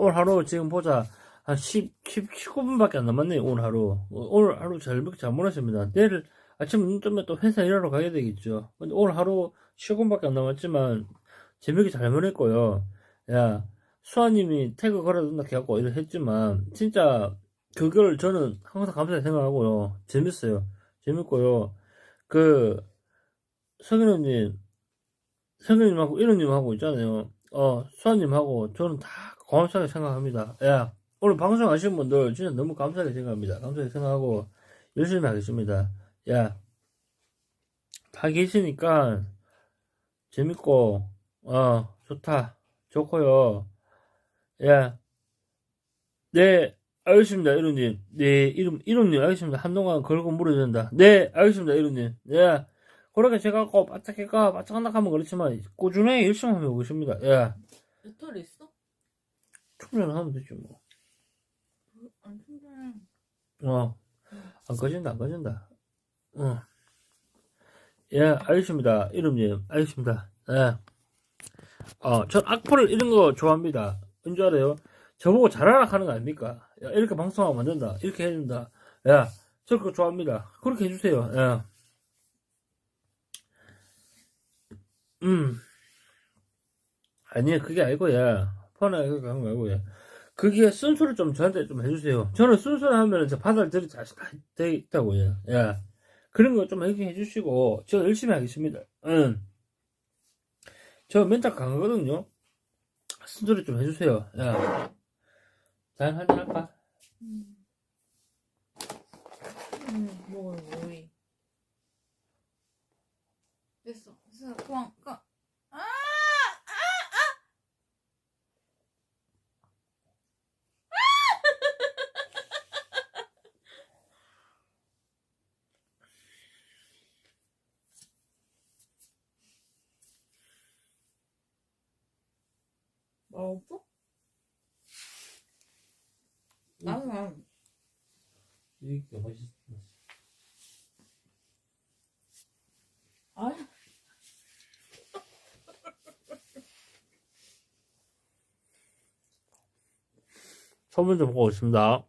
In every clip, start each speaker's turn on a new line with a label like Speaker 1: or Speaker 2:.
Speaker 1: 오늘 하루 지금 보자. 한 10, 10, 19분밖에 안 남았네요, 오늘 하루. 어, 오늘 하루 잘, 잘 보냈습니다. 내일 아침 눈 뜨면 또 회사 일하러 가야 되겠죠. 근데 오늘 하루 15분밖에 안 남았지만, 재밌게 잘 보냈고요. 야, 수아님이 태그 걸어둔다 해갖고 이렇게 했지만, 진짜, 그걸 저는 항상 감사하게 생각하고요. 재밌어요. 재밌고요. 그, 성현우님, 성현님하고 이런님하고 있잖아요. 어, 수아님하고 저는 다 고맙게 생각합니다. 야, 오늘 방송 하신 분들 진짜 너무 감사하게 생각합니다. 감사하게 생각하고 열심히 하겠습니다. 야, 다 계시니까 재밌고, 어, 좋다. 좋고요. 야, 네, 알겠습니다, 이런님. 네, 이름, 이름님, 알겠습니다. 한동안 걸고 물어야 된다. 네, 알겠습니다, 이런님. 예. 그렇게 제가 꼭 바짝할까, 바짝한다 하면 그렇지만, 꾸준히 열심히 하면 오겠습니다. 예.
Speaker 2: 배터리 있어?
Speaker 1: 충전하면 되죠, 뭐.
Speaker 2: 안 충전해.
Speaker 1: 어, 안 꺼진다, 안 꺼진다. 어. 예, 알겠습니다. 이름님, 알겠습니다. 예. 어, 전 악플을 이런 거 좋아합니다. 왠줄 알아요? 저보고 잘하라 하는 거 아닙니까? 야, 이렇게 방송하면 안 된다. 이렇게 해준다. 야, 저 그거 좋아합니다. 그렇게 해주세요. 예. 음. 아니, 그게 아니고, 야. 폰에 그거 하는 거 아니고, 야. 그게 순수를 좀 저한테 좀 해주세요. 저는 순수를 하면은 저 받아들일 자신 다돼 있다고요. 야. 그런 거좀 얘기해 주시고, 저 열심히 하겠습니다. 응. 저 멘탈 강하거든요. 순수를 좀 해주세요. 야. 자, 한잔 할까?
Speaker 2: 음. 음, 먹어요, 뭐이. 됐어. 됐어. 그만, 그만. 아! 아! 아! 맛없어? 나는 안.
Speaker 1: 이게 맛있어.
Speaker 2: 아,
Speaker 1: 소문 좀 보고 있습니다.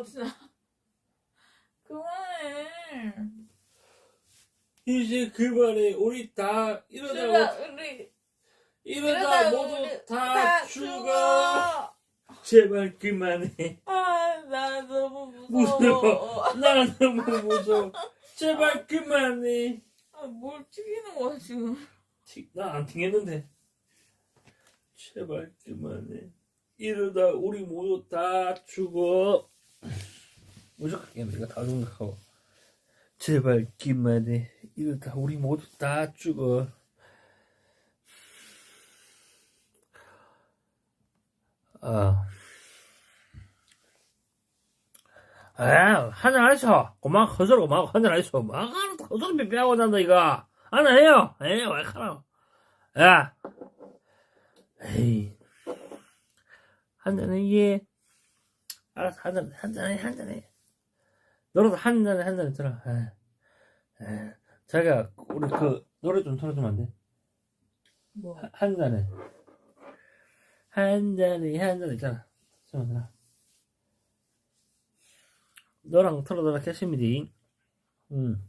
Speaker 2: 아, 진짜. 그만해.
Speaker 1: 이제 그만해. 우리 다 이러다
Speaker 2: 제가 우리
Speaker 1: 이러다 모두
Speaker 2: 우리
Speaker 1: 다 죽어. 제발 그만해.
Speaker 2: 아, 나 너무
Speaker 1: 무서워.
Speaker 2: 무서워.
Speaker 1: 나 너무 무서워. 제발 그만해.
Speaker 2: 아, 뭘 튀기는 거야, 지금.
Speaker 1: 나안 튕겼는데. 제발 그만해. 이러다 우리 모두 다 죽어. 무조건 내가 다 죽는다고. 제발 그만해. 이러다 우리 모두 다 죽어. 아. 아, 한잔 하셔. 그만 허스로 막 한잔 하셔. 막 허스로 비비하고 난다 이거. 하나 해요. 에이, 왜 카라. 야. 에이. 한잔 해, 예. 알았어, 한잔, 한잔 해, 한잔 해. 너라도 한잔 해, 한잔 해, 들어. 에. 에. 자기가, 우리 그, 노래 좀 틀어주면 안 돼?
Speaker 2: 뭐.
Speaker 1: 한- 한 잔에. 한 잔에, 한 잔에 있잖아. 잠깐만. 너랑 틀어달라 캐시미디. 응.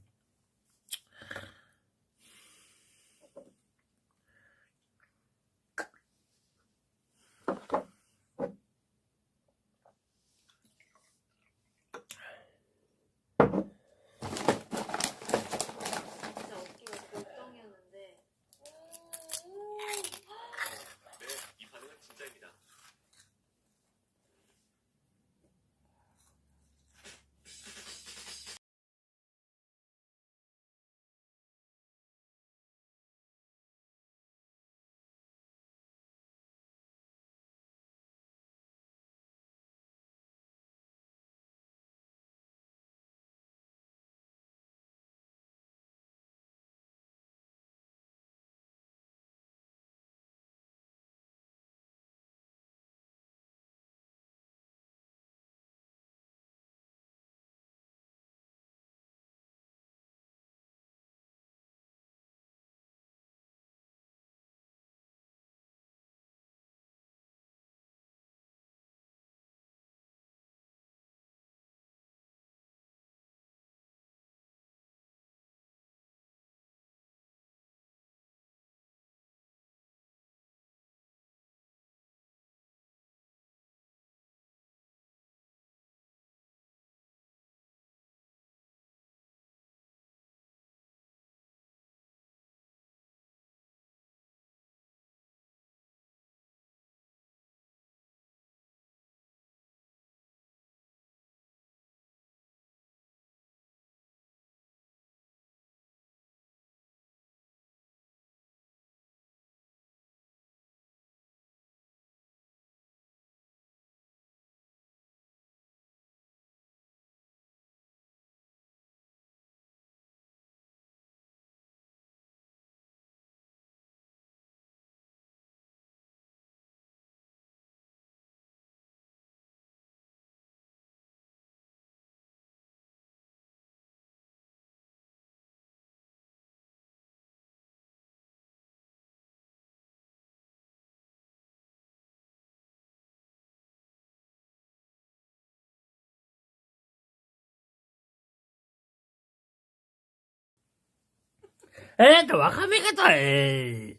Speaker 1: 에, 또 와카미겠다, 에이.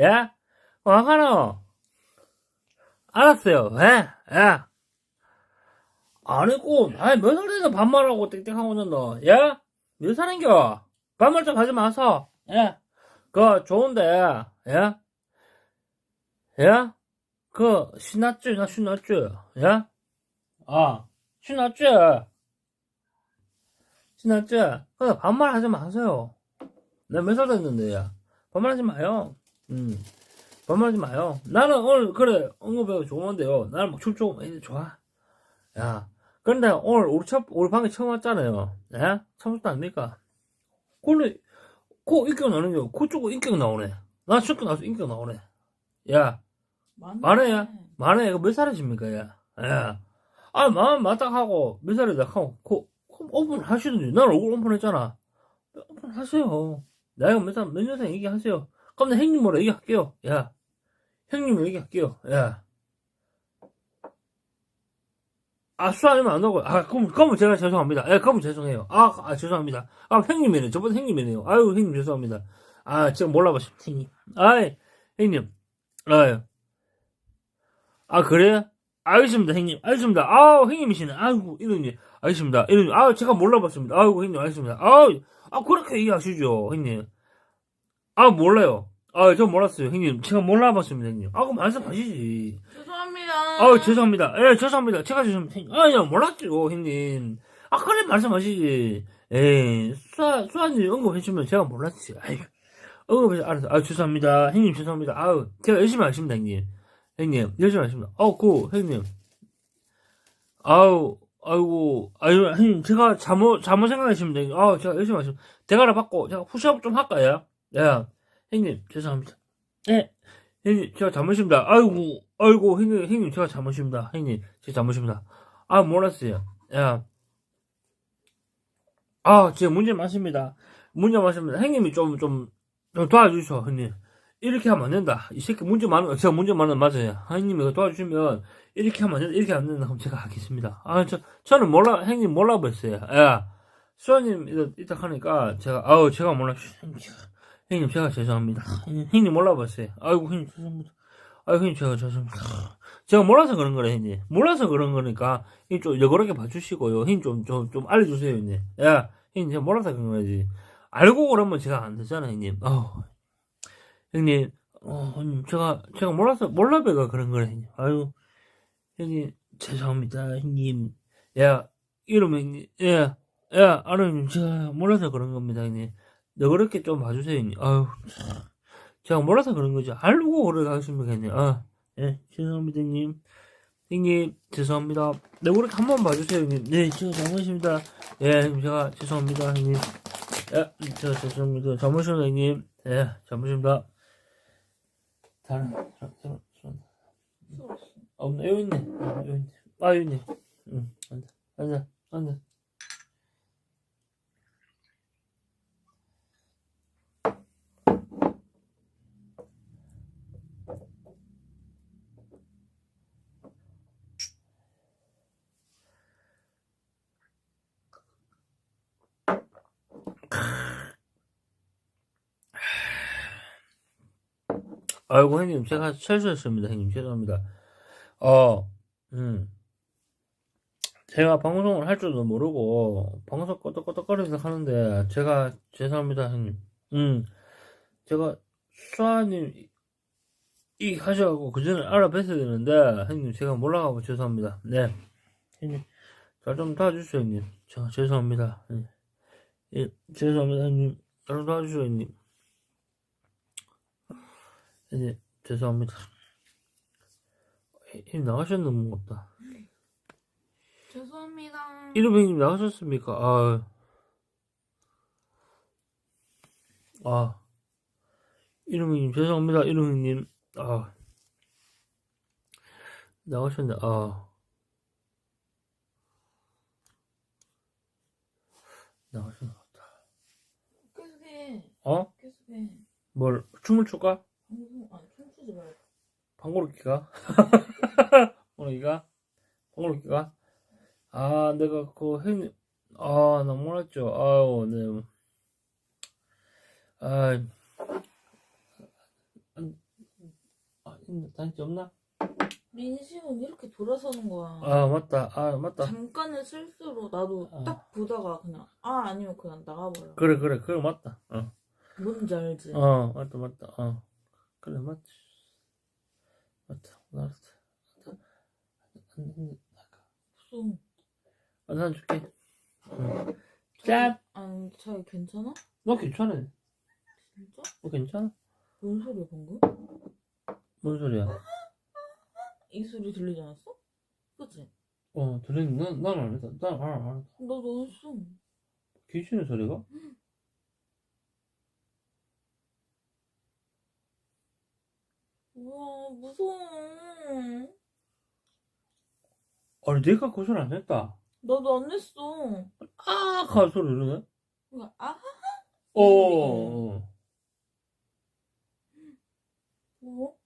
Speaker 1: 야? 와카노. 알았어요, 에? 야. 아니고, 아이, 몇 살인데 반말하고 땡땡하고 있는다. 야? 몇 살인겨? 반말 좀 하지 마서. 야? 그, 좋은데, 야? 야? 그, 신났지, 나 신났지. 야? 아, 신났지? 신났지? 그, 반말 하지 마세요. 내가 몇살 됐는데, 야. 반말하지 마요. 음. 반말하지 마요. 나는 오늘, 그래, 언급해도 좋은데요. 나는 막 이래 좋아. 야. 근데 오늘 우리 첫, 우리 방에 처음 왔잖아요. 예? 처음 왔다 아닙니까? 근데, 코 인격 나는 게, 코 쪽으로 인격 나오네. 나 실컷 나와서 인격 나오네. 야,
Speaker 2: 맞네.
Speaker 1: 말해요. 만에 이거 몇 살이십니까, 야? 예. 아, 마음 맞다 하고, 몇 살이다 하고, 코, 코 오픈 하시든지. 난 얼굴 오픈했잖아. 오픈 하세요. 나이가 몇 살, 몇 년생 얘기하세요. 그럼 나 형님 뭐라 얘기할게요. 야. 형님 얘기할게요. 야. 아, 수 아니면 안 나고. 아, 그럼, 그럼 제가 죄송합니다. 예, 그럼 죄송해요. 아, 아, 죄송합니다. 아, 형님이네. 저번 형님이네요. 아유, 형님 죄송합니다. 아, 제가 몰라봤습니다. 형님. 아이, 형님. 아유. 아, 그래요? 알겠습니다, 형님. 알겠습니다. 아우, 형님이시네. 아이고, 이런님. 알겠습니다. 이런님. 아우, 제가 몰라봤습니다. 아이고, 형님, 알겠습니다. 아우, 아, 그렇게 얘기하시죠, 형님. 아, 몰라요. 아, 저 몰랐어요, 형님. 제가 몰라봤습니다, 형님. 아, 그럼 말씀하시지.
Speaker 2: 죄송합니다.
Speaker 1: 아, 죄송합니다. 예, 죄송합니다. 제가 죄송합니다. 형님. 아, 야, 몰랐죠, 형님. 아, 그래, 말씀하시지. 에이, 수아, 수아님 언급해주면 제가 몰랐지. 아이고. 언급해서 알았어. 아, 죄송합니다. 형님, 죄송합니다. 아우, 제가 열심히 하십니다, 형님. 형님, 열심히 하십니다. 아우, 고, 형님. 아우, 아이고, 아유, 형님, 제가 잘못, 잘못 생각하십니다, 형님. 아우, 제가 열심히 하십니다. 대가를 받고, 제가 푸시업 좀 할까요? 야, 형님, 죄송합니다. 예, 형님, 제가 잘못입니다. 아이고, 아이고, 형님, 형님, 제가 잘못입니다. 형님, 제가 잘못입니다. 아, 몰랐어요. 야. 아, 제가 문제 많습니다. 문제 많습니다. 형님이 좀, 좀, 좀 도와주셔, 형님. 이렇게 하면 안 된다. 이 새끼 문제 많은 거, 제가 문제 많은 거 맞아요. 이거 도와주시면, 이렇게 하면 안 된다. 이렇게 안 된다. 그럼 제가 하겠습니다. 아, 저, 저는 몰라, 형님 몰라봤어요. 야. 수아님, 이따, 이따 하니까, 제가, 아우, 제가 몰라. 형님, 제가- 죄송합니다. 형님, 몰라봤어요. 아이고, 형님, 죄송합니다. 아이고, 형님, 제가 죄송합니다. 제가 몰라서 그런 거래, 형님. 몰라서 그런 거니까, 형님 좀 여거럽게 봐주시고요. 형님 좀, 좀, 좀 알려주세요, 형님. 야, 형님, 제가 몰라서 그런 거지. 알고 그러면 제가 안 되잖아, 형님. 아우. 형님, 어, 형님, 제가, 제가 몰라서, 몰라배가 그런 거래, 형님. 아유, 형님, 죄송합니다, 형님. 야, 이러면, 형님, 야, 야, 알아, 형님, 제가 몰라서 그런 겁니다, 형님. 너그럽게 좀 봐주세요, 형님. 아유, 참. 제가 몰라서 그런 거지. 알고 가십니까, 형님. 아, 예, 죄송합니다, 형님. 형님, 죄송합니다. 너그럽게 한 번 봐주세요, 형님. 네, 제가 잘못입니다. 예, 제가 죄송합니다, 형님. 예, 제가 죄송합니다. 잘못입니다, 형님. 예, 잘못입니다. 다른, 다른.
Speaker 2: 쏘았어.
Speaker 1: 없네, 여기 있네. 어, 여기 있네. 아, 여기 있네. 응, 앉아, 앉아, 앉아. 아이고, 형님, 제가 실수했습니다, 형님. 죄송합니다. 어, 음. 제가 방송을 할 줄도 모르고, 방송 꺼덕꺼덕거려서 하는데, 제가, 죄송합니다, 형님. 음, 제가, 수아님, 이 하셔가고, 그 전에 알아뵀어야 되는데, 형님, 제가 몰라가고 죄송합니다. 네. 형님, 잘 좀 도와주세요, 형님. 제가 죄송합니다. 예, 예, 죄송합니다, 형님. 잘좀 도와주세요, 형님. 형님, 죄송합니다. 힘 나가셨는 것 같다.
Speaker 2: 죄송합니다.
Speaker 1: 이름형님 나가셨습니까? 아, 아, 이름형님 죄송합니다. 이름형님 아, 나가셨네. 아, 나가신 것 같다.
Speaker 2: 계속해.
Speaker 1: 어?
Speaker 2: 계속해.
Speaker 1: 뭘 춤을 출까?
Speaker 2: 방송, 아니, 춤추지 말고.
Speaker 1: 방구르기가? 방구르기가? 방구르기가? 아, 내가 그 형님, 아, 나 몰랐죠. 아유, 네. 아, 안, 아? 단지 없나?
Speaker 2: 민식은 이렇게 돌아서는 거야.
Speaker 1: 아, 맞다. 아, 맞다.
Speaker 2: 잠깐의 실수로 나도
Speaker 1: 아.
Speaker 2: 딱 보다가 그냥 아 아니면 그냥 나가버려.
Speaker 1: 그래, 그래, 그래, 맞다. 어,
Speaker 2: 뭔지 알지?
Speaker 1: 어, 맞다, 맞다. 어, 안, 안,
Speaker 2: 무슨
Speaker 1: 안, 안 줄게. 응. 짠!
Speaker 2: 아니 자기 괜찮아?
Speaker 1: 너 괜찮아.
Speaker 2: 진짜?
Speaker 1: 너 괜찮아?
Speaker 2: 뭔 소리야 방금?
Speaker 1: 뭔 소리야?
Speaker 2: 이 소리 들리지 않았어? 그치?
Speaker 1: 어, 들리는, 난, 난안 했다. 난안 안 했다.
Speaker 2: 나도 했어.
Speaker 1: 귀신의 소리가?
Speaker 2: 우와 무서워.
Speaker 1: 아니, 내가 그 소리 안 했다.
Speaker 2: 나도 안 했어.
Speaker 1: 아, 가 소리 이러네?
Speaker 2: 그러니까 아
Speaker 1: 어, 어, 어.
Speaker 2: 뭐?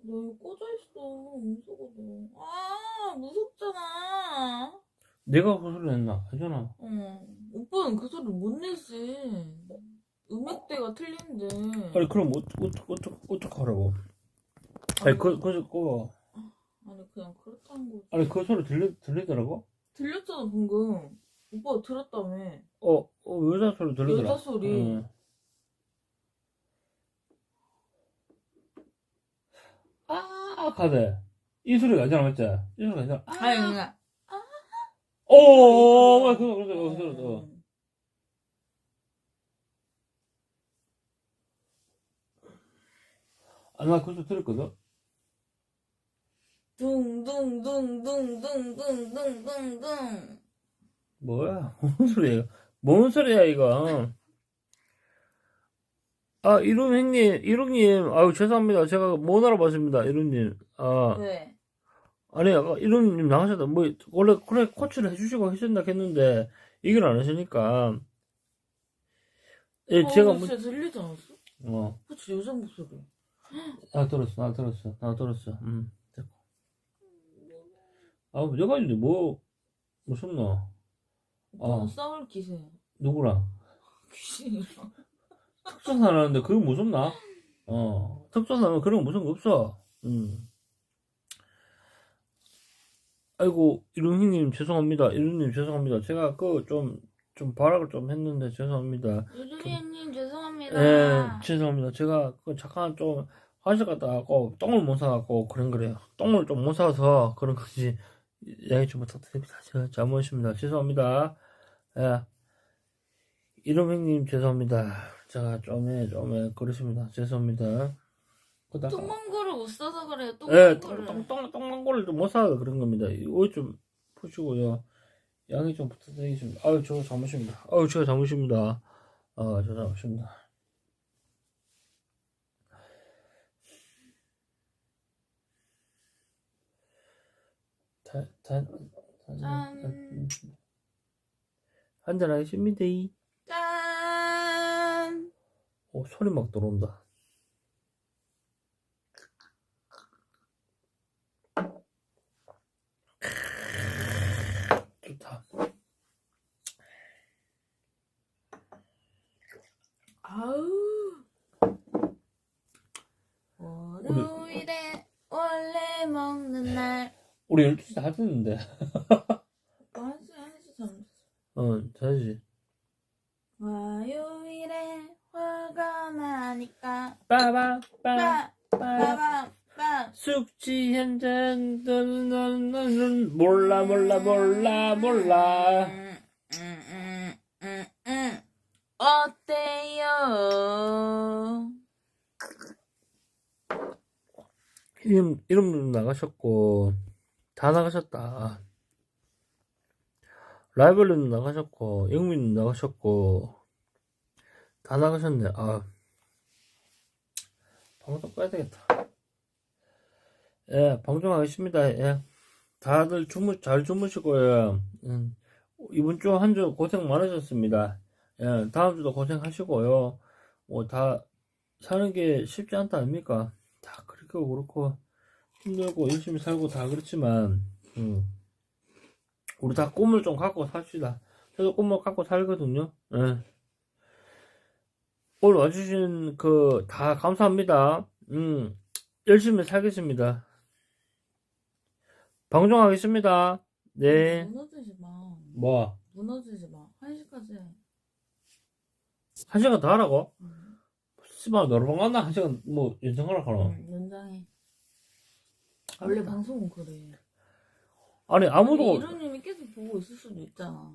Speaker 2: 너 이거 꺼져 있어. 무서워도. 아 무섭잖아.
Speaker 1: 내가 그 소리 냈나? 아니잖아.
Speaker 2: 어. 오빠는 그 소리 못 내지. 음역대가 틀린데.
Speaker 1: 아니, 그럼 어떡, 어떡, 어떡, 어떡하라고. 아니, 그, 그, 그,
Speaker 2: 아니 그냥 그렇다는 거지.
Speaker 1: 아니, 그 소리 들리, 들리더라고?
Speaker 2: 들렸잖아 방금. 오빠가 들었다며.
Speaker 1: 어, 어, 여자 소리 들리더라.
Speaker 2: 여자 소리.
Speaker 1: 응. 아, 가대. 이 소리가 아니잖아, 맞지? 이 소리가 아니잖아. 아,
Speaker 2: 아니 그냥.
Speaker 1: 오, 오, 오, 그거, 그거, 그거, 그 거. 아, 나 그거 들었거든?
Speaker 2: 둥둥둥둥둥둥둥둥둥.
Speaker 1: 뭐야? 뭔 소리야? 뭔 소리야, 이거? 아, 이름 형님, 이름님, 아유, 죄송합니다. 제가 못 알아봤습니다, 이름님. 아,
Speaker 2: 왜?
Speaker 1: 아니, 아까 이름님 나가셨다. 뭐, 원래, 그래, 코치를 해주시고 하신다 했는데, 이걸 안 하시니까. 예,
Speaker 2: 어,
Speaker 1: 제가
Speaker 2: 나
Speaker 1: 뭐,
Speaker 2: 진짜 들리지 않았어?
Speaker 1: 어,
Speaker 2: 그치 여자 목소리.
Speaker 1: 나 들었어, 나 들었어, 나 들었어. 음, 됐고. 아, 내가 있는데 뭐, 무섭노?
Speaker 2: 오빠는
Speaker 1: 어.
Speaker 2: 싸울 기세야.
Speaker 1: 누구랑?
Speaker 2: 귀신이랑.
Speaker 1: 특전사라는데 그게 무섭나? 어, 특전사면 그런 거 무서운 거 없어. 음. 아이고, 이룬희님 죄송합니다. 이룬님 죄송합니다. 제가 그 좀, 좀 발악을 좀 했는데 죄송합니다.
Speaker 2: 유주리님 죄송합니다.
Speaker 1: 예, 죄송합니다. 제가 그 잠깐 좀 화장실 갔다 왔고, 똥을 못 사갖고 그런 거래요. 똥을 좀 못 사서 그런 거지. 양해 좀 부탁드립니다. 제가 잘못했습니다. 죄송합니다. 예. 이름행님 죄송합니다. 제가 좀, 해, 좀, 해, 그렇습니다. 죄송합니다. 그다가,
Speaker 2: 똥망고를 못 써서 그래요.
Speaker 1: 예,
Speaker 2: 똥망고를.
Speaker 1: 똥, 똥, 똥, 똥망고를 좀 못 사서 그런 겁니다. 이거 좀 푸시고요. 양해 좀 부탁드리겠습니다. 아유, 저 잘못입니다. 아유, 제가 잘못입니다. 아, 저 잘못입니다. 다, 다, 다,
Speaker 2: 짠.
Speaker 1: 한잔 하겠습니다.
Speaker 2: 짠.
Speaker 1: 오, 소리 막 들어온다.
Speaker 2: 아우. 월요일에 원래 먹는 날.
Speaker 1: 우리 12시 다 됐는데.
Speaker 2: 한시 한시 잠.
Speaker 1: 어, 자지.
Speaker 2: 화요일에 화가 나니까
Speaker 1: 빠밤, 빠,
Speaker 2: 빠
Speaker 1: 빠.
Speaker 2: 빠밤 빠.
Speaker 1: 숙지 현장, 몰라, 몰라, 몰라, 몰라.
Speaker 2: 어때요?
Speaker 1: 이름, 이름도 나가셨고, 다 나가셨다. 라이벌리도 나가셨고, 영민도 나가셨고, 다 나가셨네. 아, 방송 꺼야 되겠다. 예, 방송하겠습니다. 예. 다들 주무, 잘 주무시고요. 음, 이번 주 한 주 고생 많으셨습니다. 예, 다음 주도 고생하시고요. 뭐, 다, 사는 게 쉽지 않다 아닙니까? 다 그렇게 그렇고, 힘들고, 열심히 살고 다 그렇지만, 음, 우리 다 꿈을 좀 갖고 삽시다. 저도 꽃목 갖고 살거든요. 예. 오늘 와주신 그, 다 감사합니다. 음, 열심히 살겠습니다. 방송하겠습니다. 네.
Speaker 2: 무너지지 마.
Speaker 1: 뭐,
Speaker 2: 무너지지 마. 한 시까지 해.
Speaker 1: 한 시간 더 하라고?
Speaker 2: 응.
Speaker 1: 씨발, 너랑 만나 한 시간, 뭐, 연장하라 하나?
Speaker 2: 응, 연장해. 원래 방송은 그래.
Speaker 1: 아니, 아무도,
Speaker 2: 아니, 이런님이 계속 보고 있을 수도 있잖아.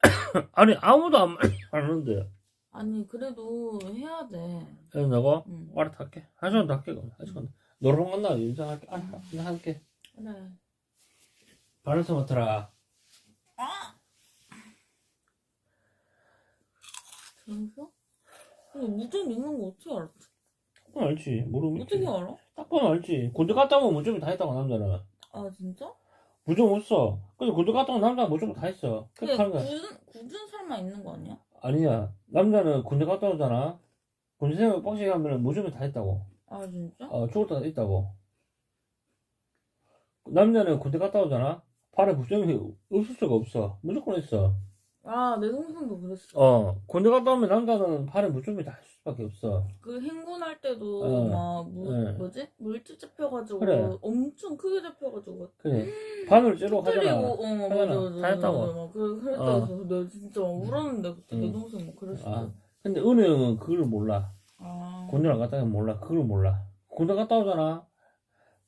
Speaker 1: 아니, 아무도 안, 안 하는데.
Speaker 2: 아니 그래도 해야 돼.
Speaker 1: 내가,
Speaker 2: 응.
Speaker 1: 알아서 할게. 한 시간 더 할게, 그럼. 한 시간. 너랑 만나 연장할게. 아, 나 할게.
Speaker 2: 그래.
Speaker 1: 바른서 맡아라.
Speaker 2: 들었어? 근데 무좀 있는 거 어떻게 알았지?
Speaker 1: 딱 보면 알지. 모르면
Speaker 2: 어떻게
Speaker 1: 있지.
Speaker 2: 알아?
Speaker 1: 딱 보면 알지. 군대 갔다 오면 무조건 다 했다고, 남자는.
Speaker 2: 아 진짜?
Speaker 1: 무조건 없어. 근데 군대 갔다 오면 남자는 무조건 다 했어. 그렇게
Speaker 2: 근데
Speaker 1: 하는 거야.
Speaker 2: 굳은 굳은 살만 있는 거 아니야?
Speaker 1: 아니야. 남자는 군대 갔다 오잖아. 군대 생활 빡시게 하면 무조건 다 했다고.
Speaker 2: 아 진짜?
Speaker 1: 어, 죽을 때가 있다고. 남자는 군대 갔다 오잖아. 발에 부정이 없을 수가 없어. 무조건 있어.
Speaker 2: 아 내 동생도 그랬어.
Speaker 1: 어, 군대 갔다 오면 남자는 발에 무좀이 다할 수밖에 없어.
Speaker 2: 그 행군할 때도
Speaker 1: 어.
Speaker 2: 막 무,
Speaker 1: 네.
Speaker 2: 뭐지 물집 잡혀가지고
Speaker 1: 그래.
Speaker 2: 엄청 크게 잡혀가지고
Speaker 1: 그래. 바늘
Speaker 2: 찌르고
Speaker 1: 하잖아.
Speaker 2: 어 맞아
Speaker 1: 하잖아.
Speaker 2: 맞아
Speaker 1: 다 했다고.
Speaker 2: 막 그래 그랬다
Speaker 1: 어.
Speaker 2: 해서 내가 진짜 울었는데 그때 내
Speaker 1: 응.
Speaker 2: 동생 뭐 그랬어.
Speaker 1: 아, 근데 은우 형은 그걸 몰라.
Speaker 2: 아.
Speaker 1: 군대를 갔다 오면 몰라. 그걸 몰라. 군대 갔다 오잖아.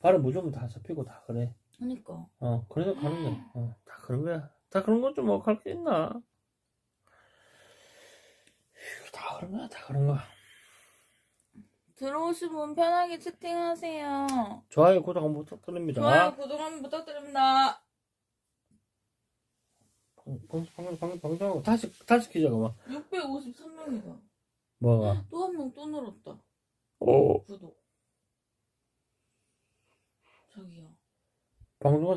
Speaker 1: 발에 무조건 다 잡히고 다 그래.
Speaker 2: 그니까.
Speaker 1: 어, 그래서 가는 거야. 어, 다 그런 거야. 다 그런 건좀뭐갈게 있나? 휴, 다 그런 거야, 다 그런 거야.
Speaker 2: 들어오신 분 편하게 채팅하세요.
Speaker 1: 좋아요, 구독 한번 부탁드립니다.
Speaker 2: 좋아요, 구독 한번 부탁드립니다.
Speaker 1: 방, 방, 방, 방, 방송하고 다시, 다시 키자, 그만.
Speaker 2: 653명이다.
Speaker 1: 뭐가?
Speaker 2: 또 한 명 또 늘었다.
Speaker 1: 오,
Speaker 2: 구독. 저기요.
Speaker 1: 방송하자.